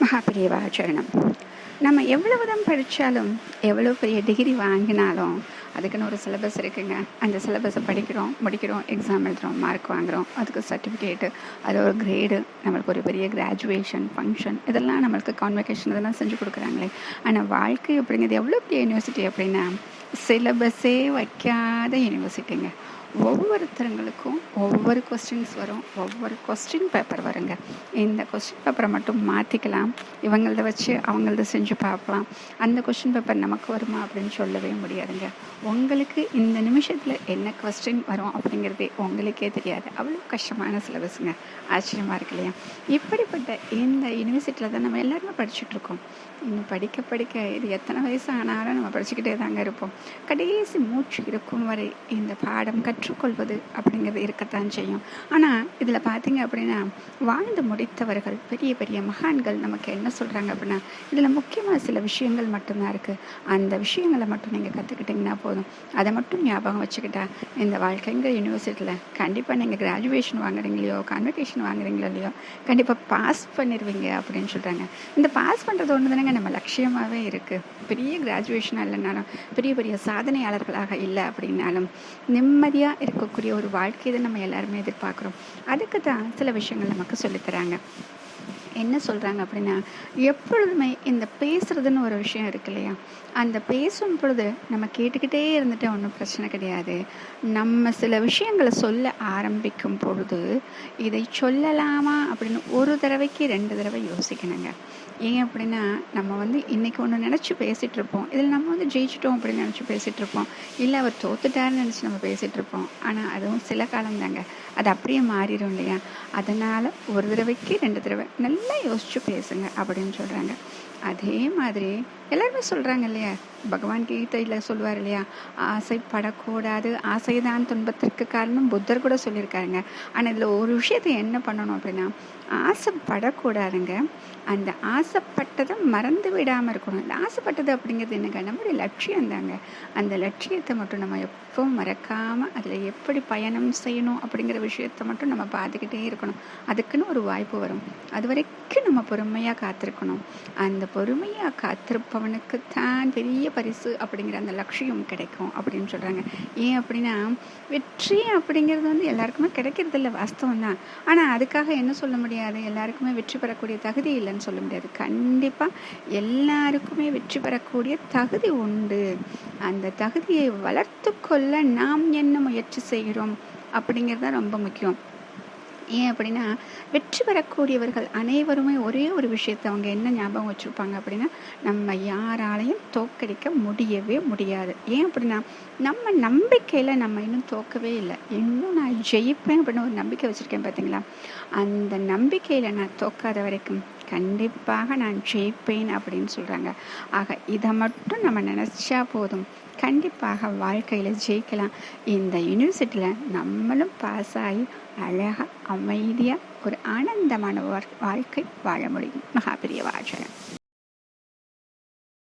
மகாபிரியவாச்சரணம் நம்ம எவ்வளவு தான் படித்தாலும் எவ்வளோ பெரிய டிகிரி வாங்கினாலும் அதுக்குன்னு ஒரு சிலபஸ் இருக்குங்க. அந்த சிலபஸை படிக்கிறோம் முடிக்கிறோம் எக்ஸாம் எழுதுகிறோம் மார்க் வாங்குகிறோம் அதுக்கு சர்டிஃபிகேட்டு அது ஒரு கிரேடு நம்மளுக்கு ஒரு பெரிய கிராஜுவேஷன் ஃபங்க்ஷன் இதெல்லாம் நம்மளுக்கு கான்வெகேஷன் இதெல்லாம் செஞ்சு கொடுக்குறாங்களே. ஆனால் வாழ்க்கை அப்படிங்கிறது எவ்வளோ பெரிய யூனிவர்சிட்டி அப்படின்னா சிலபஸே வைக்காத யூனிவர்சிட்டிங்க ஒவ்வொருத்தருங்களுக்கும் ஒவ்வொரு கொஸ்டின்ஸ் வரும். ஒவ்வொரு கொஸ்டின் பேப்பர் வருங்க. இந்த கொஸ்டின் பேப்பரை மட்டும் மாற்றிக்கலாம் இவங்களத வச்சு அவங்களத செஞ்சு பார்க்கலாம். அந்த கொஸ்டின் பேப்பர் நமக்கு வருமா அப்படின்னு சொல்லவே முடியாதுங்க. உங்களுக்கு இந்த நிமிஷத்தில் என்ன கொஸ்டின் வரும் அப்படிங்கிறதே உங்களுக்கே தெரியாது. அவ்வளோ கஷ்டமான சிலபஸுங்க ஆச்சரியமாக இருக்கு இல்லையா? இப்படிப்பட்ட இந்த யூனிவர்சிட்டியில் தான் நம்ம எல்லாருமே படிச்சுட்ருக்கோம் இன்னும் படிக்க படிக்க இது எத்தனை வயசு ஆனாலும் நம்ம படிச்சுக்கிட்டே தாங்க இருப்போம். கடைசி மூச்சு இருக்கும் வரை இந்த பாடம் கற்றுக்கொள்வது அப்படிங்கிறது இருக்கத்தான் செய்யும். ஆனால் இதில் பார்த்தீங்க அப்படின்னா வாழ்ந்து முடித்தவர்கள் பெரிய பெரிய மகான்கள் நமக்கு என்ன சொல்கிறாங்க அப்படின்னா இதில் முக்கியமாக சில விஷயங்கள் மட்டும்தான் இருக்குது அந்த விஷயங்களை மட்டும் நீங்கள் கற்றுக்கிட்டிங்கன்னா போதும். அதை மட்டும் ஞாபகம் வச்சுக்கிட்டா இந்த வாழ்க்கைங்கிற யூனிவர்சிட்டியில் கண்டிப்பாக நீங்கள் கிராஜுவேஷன் வாங்குறீங்களோ கன்வெகேஷன் வாங்குறீங்களோ இல்லையோ கண்டிப்பாக பாஸ் பண்ணிடுவீங்க அப்படின்னு சொல்கிறாங்க இந்த பாஸ் பண்ணுறது ஒன்று தானேங்க நம்ம லட்சியமாகவே இருக்குது பெரிய கிராஜுவேஷனாக இல்லைனாலும் பெரிய பெரிய சாதனையாளர்களாக இல்லை அப்படின்னாலும் நிம்மதியாக இருக்கக்கூடிய ஒரு வாழ்க்கை தான் நம்ம எல்லாருமே எதிர்பார்க்குறோம். அதுக்கு தான் சில விஷயங்கள் நமக்கு சொல்லித்தராங்க என்ன சொல்கிறாங்க அப்படின்னா எப்பொழுதுமே இந்த பேசுகிறதுன்னு ஒரு விஷயம் இருக்கு இல்லையா? அந்த பேசும் பொழுது நம்ம கேட்டுக்கிட்டே இருந்துட்டு ஒன்றும் பிரச்சனை கிடையாது. நம்ம சில விஷயங்களை சொல்ல ஆரம்பிக்கும் பொழுது இதை சொல்லலாமா அப்படின்னு ஒரு தடவைக்கு ரெண்டு தடவை யோசிக்கணுங்க. ஏன் அப்படின்னா நம்ம வந்து இன்றைக்கி ஒன்று நினச்சி பேசிகிட்டு இருப்போம் இதில் நம்ம வந்து ஜெயிச்சிட்டோம் அப்படின்னு நினச்சி பேசிகிட்டு இருப்போம் இல்லை அவர் தோத்துட்டாருன்னு நினச்சி நம்ம பேசிகிட்டு இருப்போம் ஆனால் அதுவும் சில காலம் தாங்க அது அப்படியே மாறிடும் இல்லையா? அதனால் ஒரு தடவைக்கு ரெண்டு தடவை நல்லா யோசித்து பேசுங்க அப்படின்னு சொல்கிறாங்க அதே மாதிரி எல்லாருமே சொல்கிறாங்க இல்லையா? பகவான் கீதையில் சொல்லுவார் இல்லையா? ஆசைப்படக்கூடாது ஆசைதான் துன்பத்திற்கு காரணம் புத்தர் கூட சொல்லியிருக்காருங்க. ஆனால் இதில் ஒரு விஷயத்தை என்ன பண்ணணும் அப்படின்னா ஆசைப்படக்கூடாதுங்க. அந்த ஆசைப்பட்டதை மறந்து விடாமல் இருக்கணும். இந்த ஆசைப்பட்டது அப்படிங்கிறது என்னங்க? நம்முடைய லட்சியம் தாங்க அந்த லட்சியத்தை மட்டும் நம்ம எப்பவும் மறக்காமல் அதில் எப்படி பயணம் செய்யணும் அப்படிங்கிற விஷயத்தை மட்டும் நம்ம பார்த்துக்கிட்டே இருக்கணும். அதுக்குன்னு ஒரு வாய்ப்பு வரும். அது வரைக்கும் நம்ம பொறுமையாக காத்திருக்கணும். அந்த பொறுமையாக காத்திருப்பவனுக்குத்தான் பெரிய பரிசு அப்படிங்கிற அந்த லட்சியம் கிடைக்கும் அப்படின்னு சொல்கிறாங்க ஏன் அப்படின்னா வெற்றி அப்படிங்கிறது வந்து எல்லாருக்குமே கிடைக்கிறதில்ல வாஸ்தவம் தான் ஆனால் அதுக்காக என்ன சொல்ல முடியாது? எல்லாருக்குமே வெற்றி பெறக்கூடிய தகுதி இல்லைன்னு சொல்ல முடியாது. கண்டிப்பாக எல்லாருக்குமே வெற்றி பெறக்கூடிய தகுதி உண்டு. அந்த தகுதியை வளர்த்து கொள்ள நாம் என்ன முயற்சி செய்கிறோம் அப்படிங்கிறது தான் ரொம்ப முக்கியம். ஏன் அப்படின்னா வெற்றி பெறக்கூடியவர்கள் அனைவருமே ஒரே ஒரு விஷயத்தை அவங்க என்ன ஞாபகம் வச்சுருப்பாங்க அப்படின்னா நம்ம யாராலையும் தோக்கடிக்க முடியவே முடியாது. ஏன் அப்படின்னா நம்ம நம்பிக்கையில் நம்ம இன்னும் தோக்கவே இல்லை. இன்னும் நான் ஜெயிப்பேன் அப்படின்னு ஒரு நம்பிக்கை வச்சுருக்கேன் பார்த்தீங்களா அந்த நம்பிக்கையில் நான் தோக்காத வரைக்கும் கண்டிப்பாக நான் ஜெயிப்பேன் அப்படின்னு சொல்கிறாங்க ஆக இதை மட்டும் நம்ம நினச்சா போதும். கண்டிப்பாக வாழ்க்கையில் ஜெயிக்கலாம். இந்த யூனிவர்சிட்டியில் நம்மளும் பாஸ் ஆகி அழகாக அமைதியாக ஒரு ஆனந்தமான வாழ்க்கை வாழ முடியும். மகாபிரிய வாழ